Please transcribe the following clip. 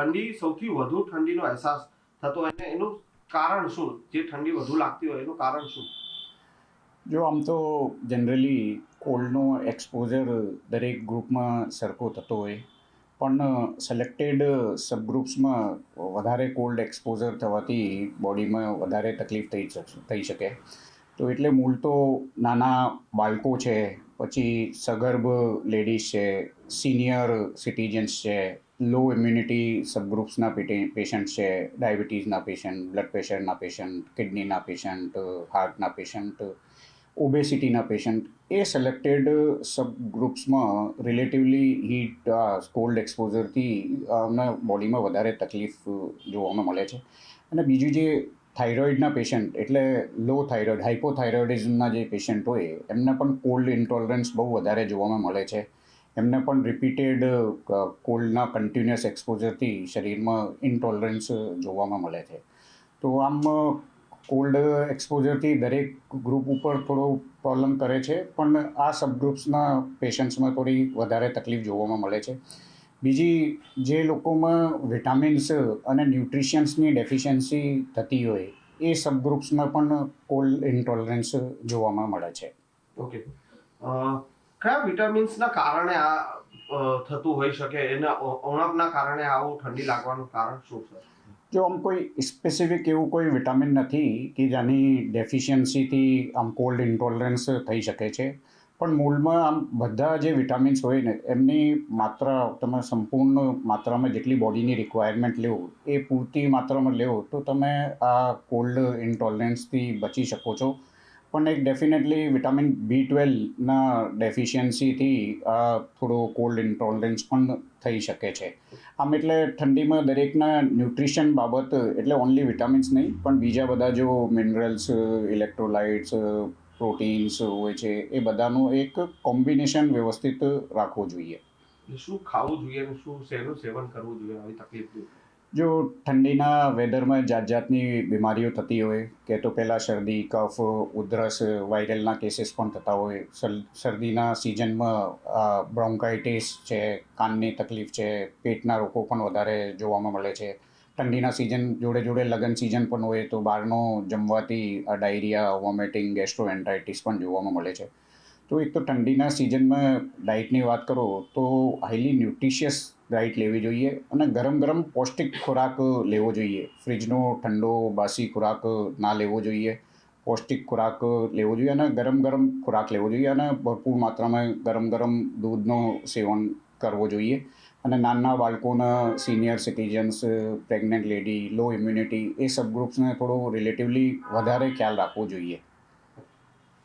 ઠંડી સૌથી વધુ ઠંડીનો અહેસાસ થતો હોય એનું કારણ શું? જે ઠંડી વધુ લાગતી હોય એનું કારણ શું? જો આમ તો જનરલી કોલ્ડનો એક્સપોઝર દરેક ગ્રુપમાં સરખો થતો હોય. પણ સિલેક્ટેડ સબગ્રુપ્સમાં વધારે કોલ્ડ એક્સપોઝર થવાથી બોડીમાં વધારે તકલીફ થઈ થઈ શકે. તો એટલે મૂળ તો નાના બાળકો છે પછી સગર્ભ લેડીઝ છે સિનિયર સિટીઝન્સ છે લો ઇમ્યુનિટી સબગ્રુપ્સના પેશન્ટ છે ડાયાબિટીસના પેશન્ટ બ્લડ પ્રેશરના પેશન્ટ કિડનીના પેશન્ટ હાર્ટના પેશન્ટ ઓબેસિટીના પેશન્ટ એ સિલેક્ટેડ સબગ્રુપ્સમાં રિલેટિવલી હીટ કોલ્ડ એક્સપોઝરથી અમને બોડીમાં વધારે તકલીફ જોવામાં મળે છે. અને બીજું જે થાઇરોઇડના પેશન્ટ એટલે લો થાઇરોઇડ હાઇપોથાઇરોઇડિઝમના જે પેશન્ટ હોય, એમને પણ કોલ્ડ ઇન્ટોલરન્સ બહુ વધારે જોવામાં મળે છે. એમને પણ રિપીટેડ કોલ્ડના કન્ટિન્યુઅસ એક્સપોઝરથી શરીરમાં ઇન્ટોલરન્સ જોવામાં મળે છે. તો આમ કોલ્ડ એક્સપોઝરથી દરેક ગ્રુપ ઉપર થોડો પ્રોબ્લેમ કરે છે, પણ આ સબગ્રુપ્સના પેશન્ટ્સમાં થોડી વધારે તકલીફ જોવામાં મળે છે. બીજી જે લોકોમાં વિટામિન્સ અને ન્યુટ્રિશન્સની ડેફિશિયન્સી થતી હોય એ સબગ્રુપ્સમાં પણ કોલ્ડ ઇન્ટોલરન્સ જોવામાં મળે છે. ઓકે કયા વિટામિન્સના કારણે આ થતું હોઈ શકે? એના ઉણપના કારણે આવું ઠંડી લાગવાનું કારણ શું છે? જો આમ કોઈ સ્પેસિફિક એવું કોઈ વિટામિન નથી કે જેની ડેફિશિયન્સીથી આમ કોલ્ડ ઇન્ટોલરન્સ થઈ શકે છે પણ મૂળમાં આમ બધા જે વિટામિન્સ હોય ને, એમની માત્રા તમે સંપૂર્ણ માત્રામાં જેટલી બોડીની રિક્વાયરમેન્ટ લેવો, એ પૂરતી માત્રામાં લેવો, તો તમે આ કોલ્ડ ઇન્ટોલરન્સથી બચી શકો છો. પણ એક ડેફિનેટલી વિટામિન બી ટ્વેલ્વના ડેફિશિયન્સીથી આ થોડો કોલ્ડ ઇન્ટોલરન્સ પણ થઈ શકે છે. આમ એટલે ઠંડીમાં દરેકના ન્યુટ્રિશન બાબત, એટલે ઓનલી વિટામિન્સ નહીં, પણ બીજા બધા જો મિનરલ્સ ઇલેક્ટ્રોલાઇટ્સ પ્રોટીન્સ હોય છે એ બધાનું એક કોમ્બિનેશન વ્યવસ્થિત રાખવું જોઈએ. શું ખાવું જોઈએ અને શું શેનું સેવન કરવું જોઈએ આવી તકલીફ જો ઠંડીના વેધરમાં જાત જાતની બીમારીઓ થતી હોય કે તો પહેલાં શરદી કફ ઉધરસ વાયરલના કેસીસ પણ થતા હોય. શરદીના સિઝનમાં બ્રોન્કાઇટિસ છે કાનની તકલીફ છે પેટના રોગો પણ વધારે જોવામાં મળે છે. ઠંડીના સિઝન જોડે જોડે લગ્ન સિઝન પણ હોય તો બહારનો જમવાથી ડાયરિયા વોમિટિંગ ગેસ્ટ્રોએન્ટાઇટિસ પણ જોવામાં મળે છે. તો એક તો ઠંડીના સિઝનમાં ડાયટની વાત કરો તો હાઈલી ન્યુટ્રિશિયસ ડાયટ લેવી જોઈએ અને ગરમ ગરમ પૌષ્ટિક ખોરાક લેવો જોઈએ. ફ્રિજનો ઠંડો, બાસી ખોરાક ના લેવો જોઈએ. પૌષ્ટિક ખોરાક લેવો જોઈએ અને ગરમ ગરમ ખોરાક લેવો જોઈએ અને ભરપૂર માત્રામાં ગરમ ગરમ દૂધનો સેવન કરવો જોઈએ. અને નાના બાળકોના senior citizens pregnant lady low immunity એ સબગ્રુપ્સને થોડો રિલેટિવલી વધારે ખ્યાલ રાખવો જોઈએ.